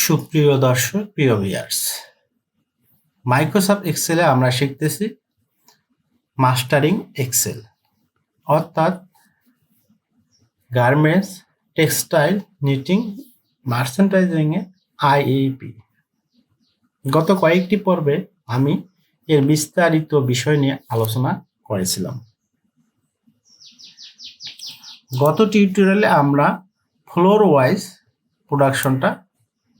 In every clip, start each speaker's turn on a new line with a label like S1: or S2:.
S1: সুপ্রিয় দর্শক, প্রিয় ভিয়ার্স মাইক্রোসফট এক্সেলে আমরা শিখতেছি মাস্টারিং এক্সেল অর্থাৎ গার্মেন্টস টেক্সটাইল নিটিং মার্চেন্টাইজিংয়ে আইএপি গত কয়েকটি পর্বে আমি এর বিস্তারিত বিষয় নিয়ে আলোচনা করেছিলাম। গত টিউটোরিয়ালে আমরা ফ্লোর ওয়াইজ প্রোডাকশনটা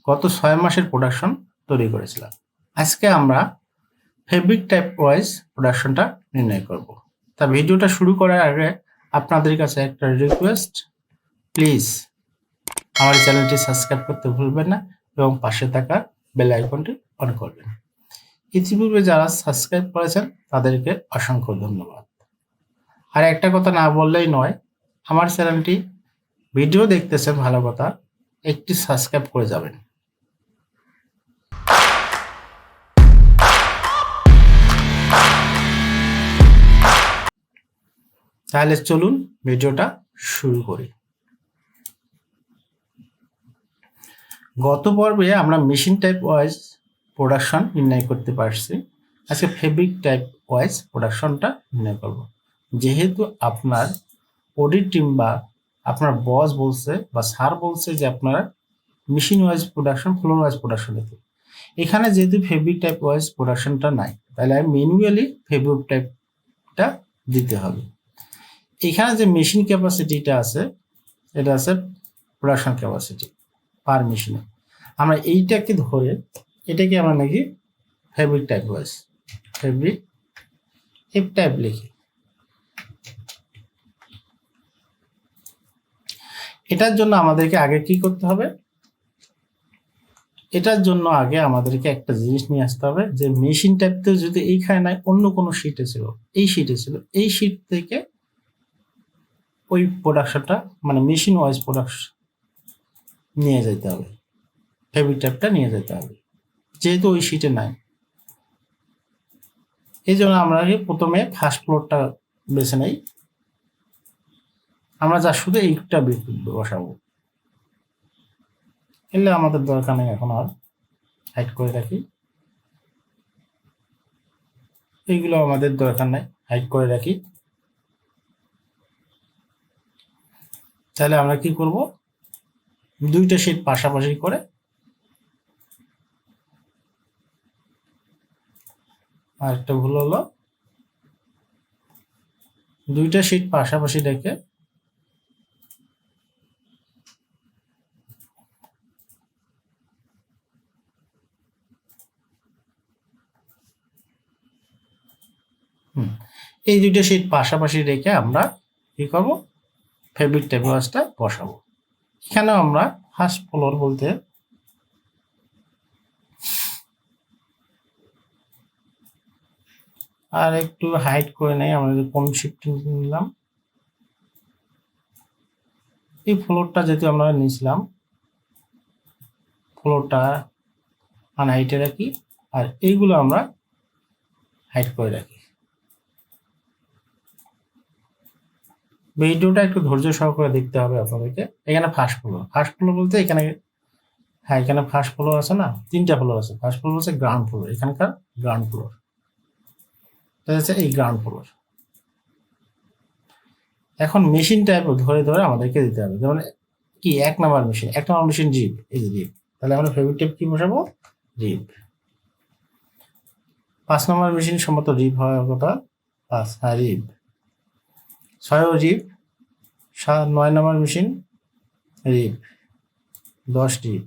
S1: গত ছয় মাসের প্রোডাকশন তৈরি করেছিলাম। আজকে আমরা ফেব্রিক টাইপ ওয়াইজ প্রোডাকশনটা নির্ণয় করব। তা ভিডিওটা শুরু করার আগে আপনাদের কাছে একটা রিকোয়েস্ট প্লিজ আমার চ্যানেলটি সাবস্ক্রাইব করতে ভুলবেন না এবং পাশে থাকা বেল আইকনটি অন করবেন। ইতিপূর্বে যারা সাবস্ক্রাইব করেছেন, তাদেরকে অসংখ্য ধন্যবাদ। আর একটা কথা না বললেই নয়, আমার চ্যানেলটি ভিডিও দেখতেছেন ভালো কথা, একটি সাবস্ক্রাইব করে যাবেন। তাহলে চলুন ভিডিওটা শুরু করি। গত পর্বে আমরা মেশিন টাইপ ওয়াইজ প্রোডাকশন নির্ণয় করতে পারছি। আজকে ফেব্রিক টাইপ ওয়াইজ প্রোডাকশনটা নির্ণয় করব। যেহেতু আপনার অডিট টিম বা আপনার বস বলছে বা স্যার বলছে যে আপনারা machine wise production floor wise production দিতে এখানে যেহেতু ফেব্রিক টাইপ ওয়াইজ প্রোডাকশনটা নাই, তাহলে ম্যানুয়ালি ফেব্রিক টাইপটা দিতে হবে। এখানে যে মেশিন ক্যাপাসিটিটা আছে, এটা আছে প্রোডাকশন ক্যাপাসিটি পার মেশিনে আমরা এইটাকে ধরে, এটাকে আমরা নাকি fabric type wise fabric F type লিখি। এটার জন্য আমাদেরকে আগে কি করতে হবে? এটার জন্য আগে আমাদেরকে একটা জিনিস নিয়ে আসতে হবে, যে মেশিন টাইপতে যদি এইখানে নাই, অন্য কোনো শিটে ছিল, এই শিটে ছিল, এই শিট থেকে ওই প্রোডাকশনটা মানে মেশিন ওয়াইজ প্রোডাকশন নিয়ে যেতে হবে। ফেব্রিক টাইপটা নিয়ে যেতে হবে। যেহেতু ওই শিটে নাই। এই জন্য আমরা প্রথমে ফার্স্ট ফ্লোরটা বেছে নেই। আমরা যা শুধু এইটা বসাবো। এলে আমাদের দরকার নেই এখন আর। হাইড করে রাখি। এইগুলো আমাদের দরকার নেই। হাইড করে রাখি। তাহলে আমরা কি করব? দুইটা শিট পাশাপাশি করে আর একটা ভুল হলো। দুইটা শিট পাশাপাশি রেখে এই দুইটা শিট পাশাপাশি রেখে আমরা কি করব? ফেব্রিক টেবিলসটা বসাবো। এখানেও আমরা ফার্স্ট ফ্লোর বলতে আর একটু হাইট করে নেই আমরা কোন শিফট নিলাম। এই ফ্লোরটা যেহেতু আমরা নিয়েছিলাম ফ্লোরটা আনহাইটে রাখি আর এইগুলো আমরা হাইট করে রাখি। ভিডিওটা একটু ধৈর্য সহকারে দেখতে হবে আপনাদেরকে। এখানে ফার্স্ট ফ্লোর ফার্স্ট ফ্লোর বলতে এখানে হ্যাঁ এখানে ফার্স্ট ফ্লোর আছে না? তিনটা ফ্লোর আছে। ফার্স্ট ফ্লোর হচ্ছে গ্রাউন্ড ফ্লোর এখানকার গ্রাউন্ড ফ্লোর হচ্ছে এই গ্রাউন্ড ফ্লোর এখন মেশিন টাইপ ধরে ধরে আমাদেরকে দিতে হবে। যেমন কি, এক নাম্বার মেশিন এক নাম্বার মেশিন জিপ এই যে জিপ তাহলে আমরা ফেব্রিক টেপ কি বসাবো? জিপ পাঁচ নাম্বার মেশিন সম্ভবত রিপ হওয়ার কথা। পাঁচ হ্যাঁ রিপ ছয় রিপ নয় নম্বর মেশিন রিপ দশ রিপ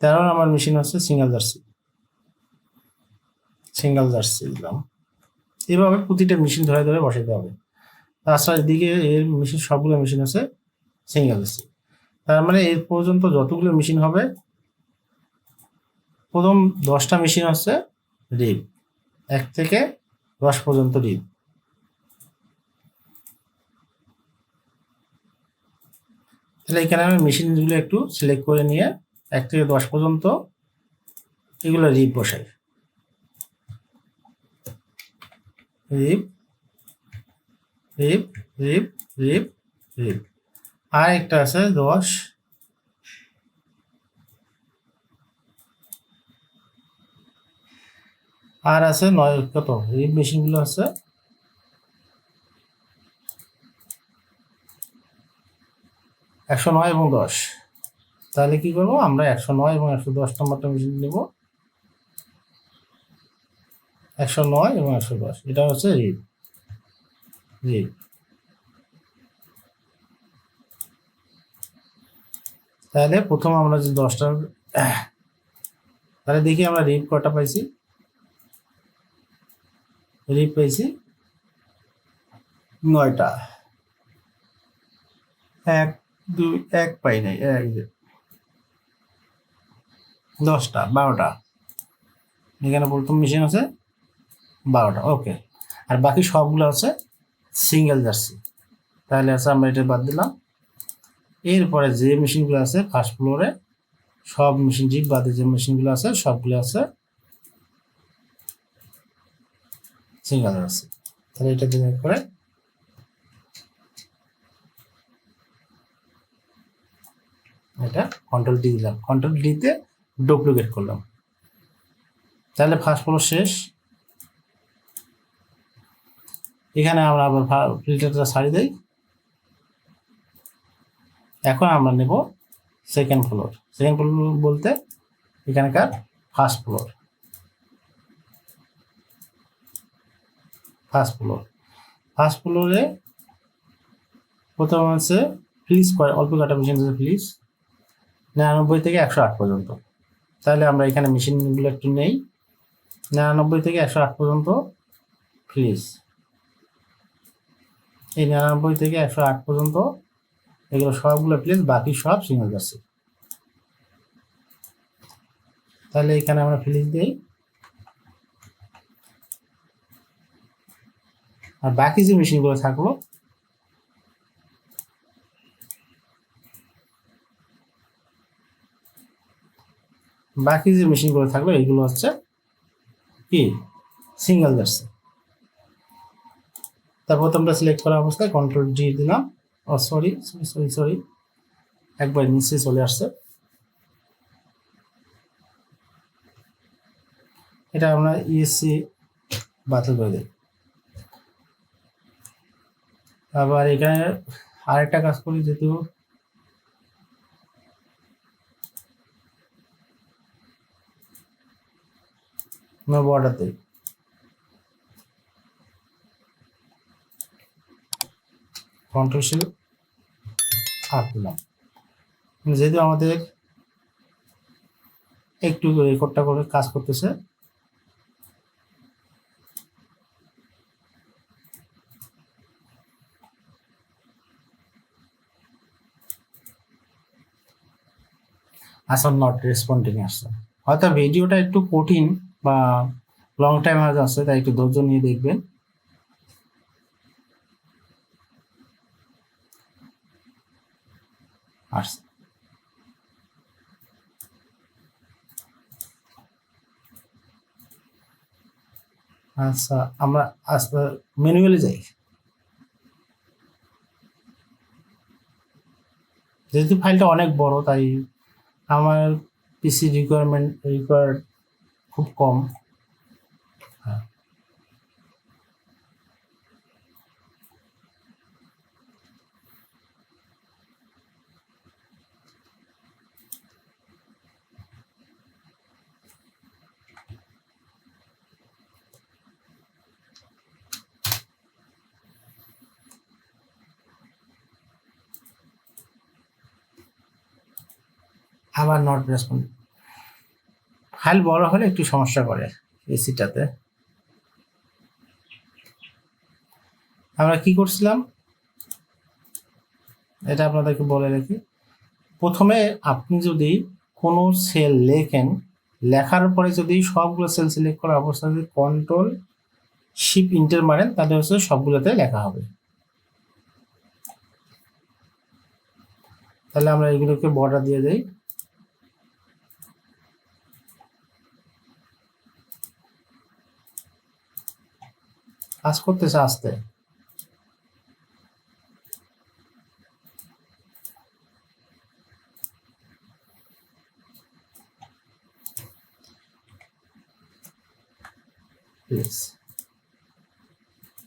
S1: তেরো নম্বর মেশিন হচ্ছে সিঙ্গেল জার্সি। সিঙ্গেল জার্সি দিলাম। এভাবে প্রতিটা মেশিন ধরে ধরে বসাতে হবে। তাছাড়া এদিকে এর মেশিন, সবগুলো মেশিন আছে সিঙ্গেল জার্সি। তার মানে এর পর্যন্ত যতগুলো মেশিন হবে, প্রথম দশটা মেশিন হচ্ছে রিপ এক থেকে দশ পর্যন্ত রিপ তাহলে এখানে আমি মেশিনগুলো একটু সিলেক্ট করে নিয়ে এক থেকে দশ পর্যন্ত এগুলো রিপ বসাই। রিপ রিপ রিপ রিপ রিপ আর একটা আছে দশ। আর আছে নয়, কত? রিপ মেশিনগুলো আছে একশো নয় এবং দশ। তাহলে কি করব? আমরা একশো নয় এবং একশো দশ নম্বরটা মেশিন নেব। একশো নয় এবং একশো দশ। এটা হচ্ছে রিড রিড তাহলে প্রথম আমরা যে দশটা তাহলে দেখি আমরা রিপ কটা পাইছি। রিপ পাইছি নয়টা। এক দুই, এক পাই নাই এক। দশটা, বারোটা। এখানে প্রথম মেশিন আছে, বারোটা ওকে আর বাকি সবগুলো আছে সিঙ্গেল জার্সি তাহলে আছে আমরা এটা বাদ দিলাম। এরপরে যে মেশিনগুলো আছে ফার্স্ট ফ্লোরে সব মেশিন জিপ বাদে যে মেশিনগুলো আছে, সবগুলো আছে সিঙ্গেল জার্সি তাহলে এটা করে এটা কন্ট্রোল ডি দিলাম। কন্ট্রোল ডিতে ডুপ্লিকেট করলাম। তাহলে ফার্স্ট ফ্লোর শেষ। এখানে আমরা আবার ফিল্টারটা ছাড়ি দেই। এখন আমরা নেব সেকেন্ড ফ্লোর সেকেন্ড ফ্লোর বলতে এখানকার first floor first floor first ফ্লোরে প্রথম আছে ফ্লিজ অল্প কাটা মেশিন আছে নিরানব্বই থেকে একশো আট পর্যন্ত। তাহলে আমরা এখানে মেশিনগুলো একটু নেই। নিরানব্বই থেকে একশো আট পর্যন্ত ফ্রিজ এই নিরানব্বই থেকে একশো আট পর্যন্ত এগুলো সবগুলো প্লেস বাকি সব সিঙ্গেল যাচ্ছে তাহলে এখানে আমরা ফ্লিজ দিই। আর বাকি যে মেশিনগুলো থাকল বাকি যে মেশিনগুলো থাকল, এগুলো হচ্ছে কি? সিঙ্গেল জার্সি তারপর তোমরা সিলেক্ট করা অবস্থায় কন্ট্রোল জি দিলাম। ও সরি সরি সরি সরি একবার নিচে চলে আসছে। এটা আমরা ইএসসি বাতিল করে দিই। আবার এখানে আরেকটা কাজ করি, যেহেতু আমরা বর্ডার দিই কন্ট্রোল শিল আপ দিলাম যেহেতু আমাদের একটু রেকর্ডটা করে কাজ করতেছে আসল নট রেসপন্ডিং আসছে। হয়তো ভিডিওটা একটু কঠিন বা লং টাইম হয়ে আছে, তাই একটু ধৈর্য নিয়ে দেখবেন। আচ্ছা আমরা আস্তে ম্যানুয়ালি যাই। যেহেতু ফাইলটা অনেক বড়, তাই আমার পিসি রিকোয়ারমেন্ট রিকোয়ার খুব কম হ্যাঁ আবার নট রেসপন্ড ফাইল বড় হলে একটু সমস্যা করে এসিটাতে। আমরা কি করছিলাম? এটা আপনাদেরকে বলে রাখি। প্রথমে আপনি যদি কোনো সেল লেখেন, লেখার পরে যদি সবগুলো সেল সিলেক্ট করা অবস্থা যদি কন্ট্রোল শিপ ইন্টার মারেন, তাহলে হচ্ছে সবগুলোতে লেখা হবে। তাহলে আমরা এগুলোকে বর্ডার দিয়ে দেই। কাজ করতেছে আস্তে।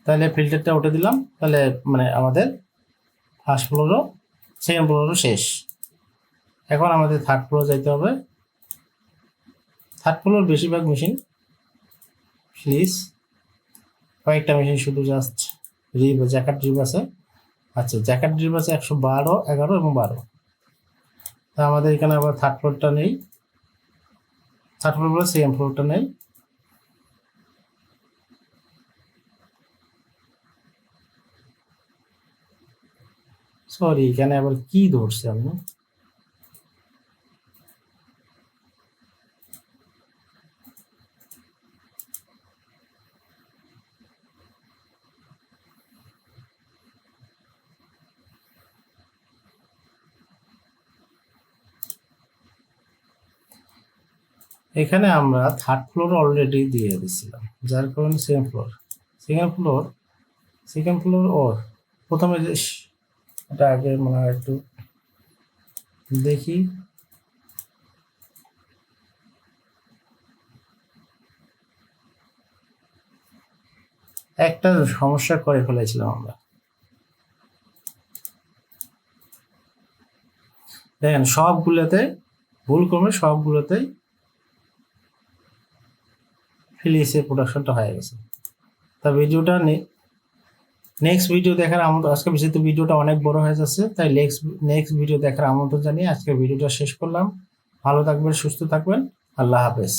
S1: তাহলে ফিল্টারটা উঠে দিলাম। তাহলে মানে আমাদের ফার্স্ট ফ্লোরও সেকেন্ড ফ্লোরও শেষ। এখন আমাদের থার্ড ফ্লোর যাইতে হবে। থার্ড ফ্লোর বেশিরভাগ মেশিন প্লিজ কয়েকটা মেশিন শুধু জাস্ট রিব, জ্যাকেট রিব আছে। আচ্ছা জ্যাকেট রিব আছে একশো বারো, এগারো এবং বারো। তা আমাদের এখানে আবার থার্ড ফ্লোরটা নেই। থার্ড ফ্লোর বলে সেকেন্ড ফ্লোরটা নেই। সরি এখানে আবার কি ধরছে আমি এখানে আমরা থার্ড ফ্লোর অলরেডি দিয়ে দিয়েছিলাম, যার কারণে second floor second floor second floor ওর প্রথমে যে এটা আগে মনে একটু দেখি। একটা সমস্যা করে ফেলেছিলাম আমরা। দেখেন সবগুলোতে ভুল ক্রমে সবগুলোতেই ফিলিসের প্রোডাকশনটা হয়ে গেছে। তা ভিডিওটা নেক্সট ভিডিও দেখার আমন্ত্রণ, আজকে যেহেতু ভিডিওটা অনেক বড় হয়ে যাচ্ছে, তাই নেক্সট নেক্সট ভিডিও দেখার আমন্ত্রণ জানিয়ে আজকে ভিডিওটা শেষ করলাম। ভালো থাকবেন, সুস্থ থাকবেন, আল্লাহ হাফেজ।